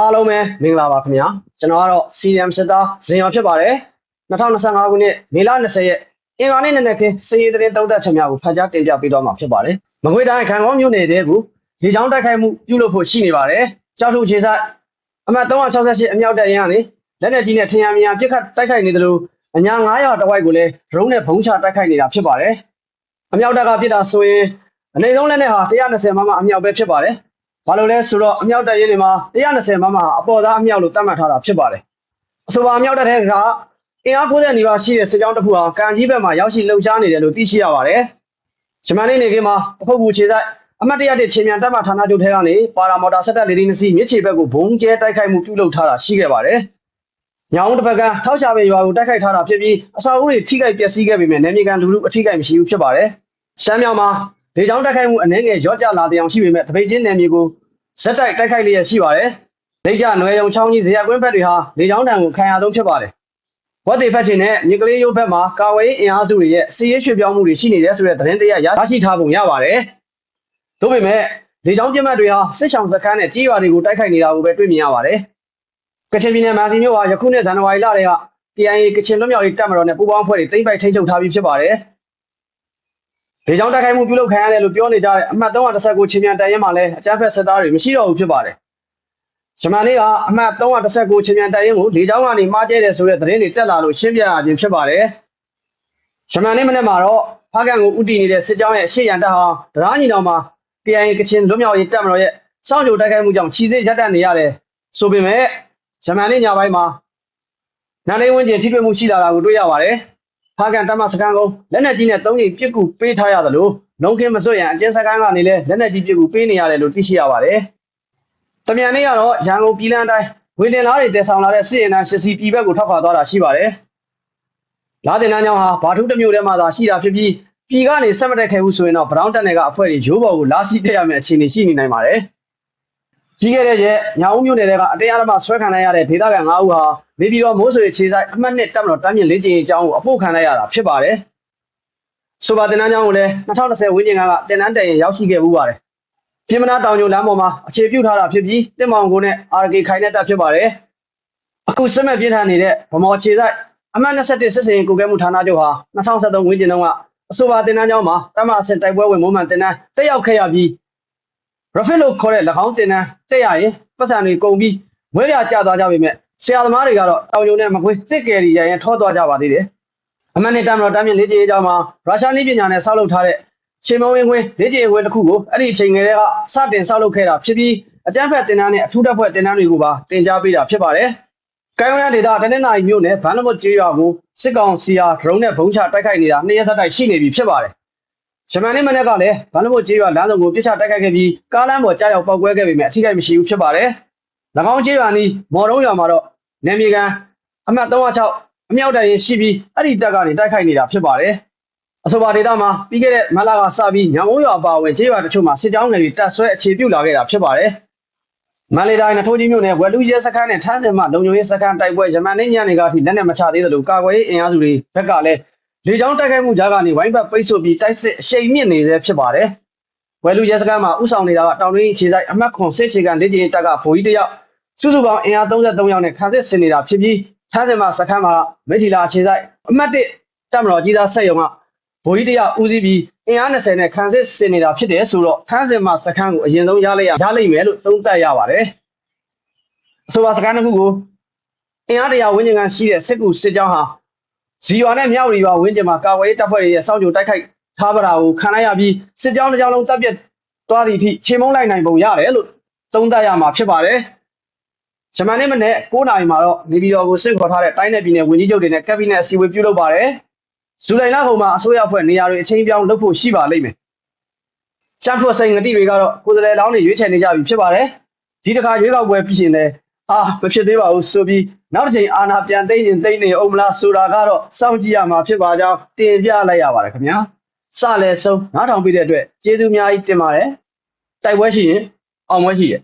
အားလုံးပဲမင်္ဂလာပါခင်ဗျာကျွန်တော်ကတော့ CDM စစ်သားဇင်ရော်ဖြစ်ပါတယ်2025ခုနှစ်မေလ20ရက်အင်္ဂါနေ့နေ့နဲ့ခင်းစည်ရည်သတင်းတုံးသက်ချက်များကိုဖန်ကြားတင်ပြပေးတော့မှာဖြစ်ပါတယ်မကွေးတိုင်းခံကောင်းမြို့နယ်တဲ့ကိုရေချောင်းတိုက်ခိုက်မှုပြုလုပ်ဖို့ရှိနေပါတယ်ကြောက်ထုခြေဆိုင်အမှတ်368အမြောက်တပ်ရင်းကနေလက်နက်ကြီးနဲ့ထင်ရမြင်ပြစ်ခတ်တိုက်ခိုက်နေတယ်လို့အညာ900တဝိုက်ကိုလည်းဒရုန်းနဲ့ဘုံချတိုက်ခိုက်နေတာဖြစ်ပါတယ်အမြောက်တပ်ကဖြစ်တာဆိုရင်အနေဆုံးလက်နက်ဟာ120မမအမြောက်ပဲဖြစ်ပါတယ် ဘာလို့လဲဆိုတော့အမြောက်တပ်ရင်းတွေမှာ120မမအပေါ်သားအမြောက်လို့သတ်မှတ်ထားတာဖြစ်ပါတယ်အဆိုပါအမြောက်တပ်တဲ့ကအင်အား90နီးပါးရှိတဲ့စစ်ကြောင်းတစ်ခုဟာကန်ကြီးဘက်မှာရောက်ရှိလှုပ်ရှားနေတယ်လို့သိရှိရပါတယ်ဂျမန်နေ့နေခင်းမှာအခုကူခြေဆိုင်အမတ်တရတဲ့ချင်းမြန်တပ်မဌာနချုပ်ထဲကနေပါရာမော်တာဆက်တက်လေဒီနစီမြစ်ချေဘက်ကိုဘုံကျဲတိုက်ခိုက်မှုပြုလုပ်ထားတာရှိခဲ့ပါတယ်ညောင်တစ်ဖက်ကထောက်ချပဲရွာကိုတိုက်ခိုက်ထားတာဖြစ်ပြီးအစာအုပ်တွေထိခိုက်ပျက်စီးခဲ့ပေမဲ့နေမြေကန်လူလူအထိခိုက်မရှိဘူးဖြစ်ပါတယ်ရှမ်းမြောင်မှာလေကြောင်းတိုက်ခိုက်မှုအနည်းငယ်ရော့ကျလာတဲ့အောင်ရှိပေမဲ့တပိတ်ချင်းနယ်မြေကို ဇက်တိုက်တိုက်ခိုက်လျက်ရှိပါတယ်။လက်ကျနွယ်ရုံချောင်းကြီးဇေယျကွင်းဘက်တွေဟာလေကြောင်းတံကိုခံရဆုံးဖြစ်ပါတယ်။ဝက်တေဖက်ချင်းနဲ့မြစ်ကလေးရုပ်ဘက်မှာကာဝေးအင်အားစုတွေရဲ့စီးရဲရွှေ့ပြောင်းမှုတွေရှိနေတယ်ဆိုတဲ့သတင်းတရားရရှိထားပုံရပါတယ်။သို့ပေမဲ့လေကြောင်းကျင်းမှတ်တွေဟာစစ်ဆောင်စခန်းနဲ့ကြီးရွာတွေကိုတိုက်ခိုက်နေတာကိုပဲတွေ့မြင်ရပါတယ်။ကချင်ပြည်နယ်မှာစီမြို့ဟာယခုနှစ်ဇန်နဝါရီလတည်းက KIA ကချင်လွတ်မြောက်ရေးတပ်မတော်နဲ့ပူးပေါင်းဖွဲ့တွေသိမ်းပိုက်ထိန်းချုပ်ထားပြီးဖြစ်ပါတယ်။ လေကြောင်းတိုက်ခိုက်မှုပြုလုပ်ခံရတယ်လို့ပြောနေကြတဲ့အမှတ်319ချင်းမြန်တန်ရင်မှာလည်းအကြမ်းဖက်စစ်သားတွေမရှိတော့ဘူးဖြစ်ပါတယ်။ဂျမန်လေးကအမှတ်319ချင်းမြန်တန်ရင်ကိုလေကြောင်းကနေမှားကျဲတယ်ဆိုတဲ့သတင်းတွေတက်လာလို့ရှင်းပြရခြင်းဖြစ်ပါတယ်။ဂျမန်လေးမနေ့မှာတော့ဖားကန်ကိုဥတီနေတဲ့စစ်ကြောင်းရဲ့ရှေ့ရန်တပ်ဟာဒရားညီနောင်မှာ KIA ကချင်လွတ်မြောက်ရေးတပ်မတော်ရဲ့စောင့်ကြိုတိုက်ခိုက်မှုကြောင့်ခြီးစစ်ရပ်တန့်နေရတယ်ဆိုပေမဲ့ဂျမန်လေးညပိုင်းမှာနားလေးဝင်းကျင်ထိတွေ့မှုရှိလာတာကိုတွေ့ရပါတယ်။ ဖားကန်တမစကန်ကုန်းလက်နက်ကြီးနဲ့သုံးချိန်ပြစ်ကူပေးထားရသလိုလုံးခင်းမစွတ်ရန်အကျဉ်းစကန်ကနေလည်းလက်နက်ကြီးပြစ်ကူပေးနေရတယ်လို့သိရှိရပါတယ်။တမြန်နေ့ကတော့ရန်ကုန်ပြည်လန်းတိုင်းဝေတင်လားတွေတည်ဆောင်လာတဲ့စစ်ရင်တန်းရှစ်စီပြည်ဘက်ကိုထောက်ခွာသွားတာရှိပါတယ်။လာတင်တန်းကြောင့်ဟာဘာထုတစ်မျိုးတည်းမှသာရှိတာဖြစ်ပြီးပြည်ကနေဆက်မတက်ခဲ့ဘူးဆိုရင်တော့ဘရောင်းတက်နယ်ကအဖွဲ့တွေရိုးပေါ်ကိုလာစီတက်ရမယ့်အခြေအနေရှိနေနိုင်ပါတယ်။ ကြီးခဲ့တဲ့ရက်ညောင်ဦးမြို့နယ်ကအတင်းအဓမ္မဆွဲခံလိုက်ရတဲ့ဒေသခံ9ဦးဟာနေပြည်တော်မိုးဆွေခြေဆိုင်အမှတ်နဲ့တပ်မတော်တမ်းမြင့်လေးကျင်းအကြောင်းကိုအဖို့ခံလိုက်ရတာဖြစ်ပါတယ်။ဆိုပါတင်နန်းကျောင်းကိုလည်း2010ဝန်းကျင်ကတင်နန်းတန်ရင်ရောက်ရှိခဲ့မှုပါတယ်။ပြင်မနာတောင်ကျုံလမ်းပေါ်မှာအခြေပြုထားတာဖြစ်ပြီးတင်မောင်ကိုနဲ့ RK ခိုင်နဲ့တပ်ဖြစ်ပါတယ်။အခုစစ်မဲ့ပြင်းထန်နေတဲ့ဗမော်ခြေဆိုင်အမှတ်21စစ်စင်ကိုကဲမှုဌာနချုပ်ဟာ2023ဝန်းကျင်တုန်းကအဆိုပါတင်နန်းကျောင်းမှာတမအဆင့်တိုက်ပွဲဝင်မိုးမှန်တင်နန်းတက်ရောက်ခဲ့ရပြီး Rafet လို့ခေါ်တဲ့၎င်းတင်နန်းတက်ရရင်ပတ်စံတွေကုန်ပြီးဝဲပြကျသွားကြပေမဲ့ဆရာသမားတွေကတော့တောင်ကျုံနဲ့မကွေးစစ်ကယ်ရီရရင်ထောသွားကြပါသေးတယ်။အမှန်နဲ့တမ်းတော့တမ်းမြင့်လေးကြီးအကြောင်းမှာရုရှားနည်းပညာနဲ့ဆောက်လုပ်ထားတဲ့ချင်းမုံဝင်ခွင်းလေးကြီးခွင်းတစ်ခုကိုအဲ့ဒီအချိန်ငယ်တွေကစတင်ဆောက်လုပ်ခဲ့တာဖြစ်ပြီးအကျန်းဖက်တင်နန်းနဲ့အထူးတပ်ဖွဲ့တင်နန်းတွေကိုပါတင် जा ပေးတာဖြစ်ပါတယ်။ကိုင်းဝရဒေတာတနင်္လာရီမြို့နယ်ဗန်လမတ်ကျေးရွာကိုစစ်ကောင်စီဟာဒရုန်းနဲ့ဘုံချတိုက်ခိုက်နေတာနှစ်ရက်ဆက်တိုက်ရှိနေပြီဖြစ်ပါတယ်။ ဂျမန်နေ့မနေ့ကလည်းဗန်လမတ်ကျေးရွာလမ်းစုံကိုပြစ်ချတိုက်ခိုက်ခဲ့ပြီးကားလမ်းပေါ်ကြားရောက်ပောက်ကွဲခဲ့ပေမဲ့အထိခိုက်မရှိဘူးဖြစ်ပါတယ်။၎င်းကျေးရွာနီးမော်တုံးရွာမှာတော့နေမြေကန်အမှတ်306အမြောက်တိုင်ရင်ရှိပြီးအဲ့ဒီတက်ကနေတိုက်ခိုက်နေတာဖြစ်ပါတယ်။အဆိုပါဒေသမှာပြီးခဲ့တဲ့မလာကစပြီးညောင်ဦးရွာအပါအဝင်ကျေးရွာတချို့မှာစစ်ကြောင်းငယ်တွေတက်ဆွဲအခြေပြုလာခဲ့တာဖြစ်ပါတယ်။မန္တလေးတိုင်းနထိုးကြီးမြို့နယ်ဝက်လူရဲစခန်းနဲ့ထန်းစင်မှလုံခြုံရေးစခန်းတိုက်ပွဲရမန်နေ့ညနေကအထိလက်နက်မချသေးသလိုကာကွယ်ရေးအင်အားစုတွေဘက်ကလည်း လေကြောင်းတိုက်ခိုက်မှုကြားကနေဝိုင်းဘက်ပိတ်ဆို့ပြီးတိုက်စစ်အရှိန်မြင့်နေသေးဖြစ်ပါတယ်။ဝက်လူရဲစခန်းမှာဥဆောင်နေတာကတောင်တွင်းခြေဆိုင်အမှတ်ခွန်စစ်ခြေကန်လေ့ကျင့်တပ်ကဗိုလ်ကြီးတယောက်စုစုပေါင်းအင်အား33ယောက်နဲ့ခံစစ်ဆင်နေတာဖြစ်ပြီးချမ်းစင်မှာစခန်းမှာမိထီလာအခြေဆိုင်အမှတ်1တပ်မတော်ကြီးသားဆက်ယုံကဗိုလ်ကြီးတယောက်ဦးစီးပြီးအင်အား20နဲ့ခံစစ်ဆင်နေတာဖြစ်တယ်ဆိုတော့ချမ်းစင်မှာစခန်းကိုအရင်ဆုံးရလိုက်ရရလိမ့်မယ်လို့သုံးသပ်ရပါတယ်။ဆိုပါစခန်းတစ်ခုကိုအင်အားတရာဝန်းကျင်ကရှိတဲ့စစ်ကူစစ်ကြောင်းဟာ ဇီရွာနဲ့မြောက်ရီရွာဝန်းကျင်မှာကာဝေးတပ်ဖွဲ့ရဲ့စောင့်ကြိုတိုက်ခိုက်ထားပတာကိုခံလိုက်ရပြီးစစ်ကြောင်းတစ်ကြောင်းလုံးတပ်ပြတ်သွားသည့်အထိခြေမုံလိုက်နိုင်ပုံရတယ်လို့သုံးသပ်ရမှာဖြစ်ပါတယ်။ဂျမန်နေ့မနေ့9နာရီမှာတော့နေပြည်တော်ကိုစစ်ခေါ်ထားတဲ့တိုင်းနယ်ပြည်နယ်ဝန်ကြီးချုပ်တွေနဲ့ကက်ဘိနက်အစည်းအဝေးပြုလုပ်ပါတယ်။ဇူလိုင်လကုန်မှာအစိုးရအဖွဲ့နေရာတွေအချိန်ပြောင်းလုပ်ဖို့ရှိပါလိမ့်မယ်။ချမ်ဖို့စိန်ငတိတွေကတော့ကိုယ်စားလှယ်လောင်းတွေရွေးချယ်နေကြပြီဖြစ်ပါတယ်။ဒီတစ်ခါရွေးကောက်ပွဲဖြစ်ရင်လည်း အာမဖြစ်သေးပါဘူးဆိုပြီးနောက်တစ်ချိန်အာဏာပြန်သိမ်းရင်သိမ်းနေအောင်မလားဆိုတာကတော့စောင့်ကြည့်ရမှာဖြစ်ပါကြောင်းတင်ပြလိုက်ရပါတယ်ခင်ဗျာ။စလဲဆုံးနားထောင်ပြီးတဲ့အတွက်ကျေးဇူးအများကြီးတင်ပါတယ်။တိုက်ပွဲရှိရင်အောင်ပွဲရှိတယ်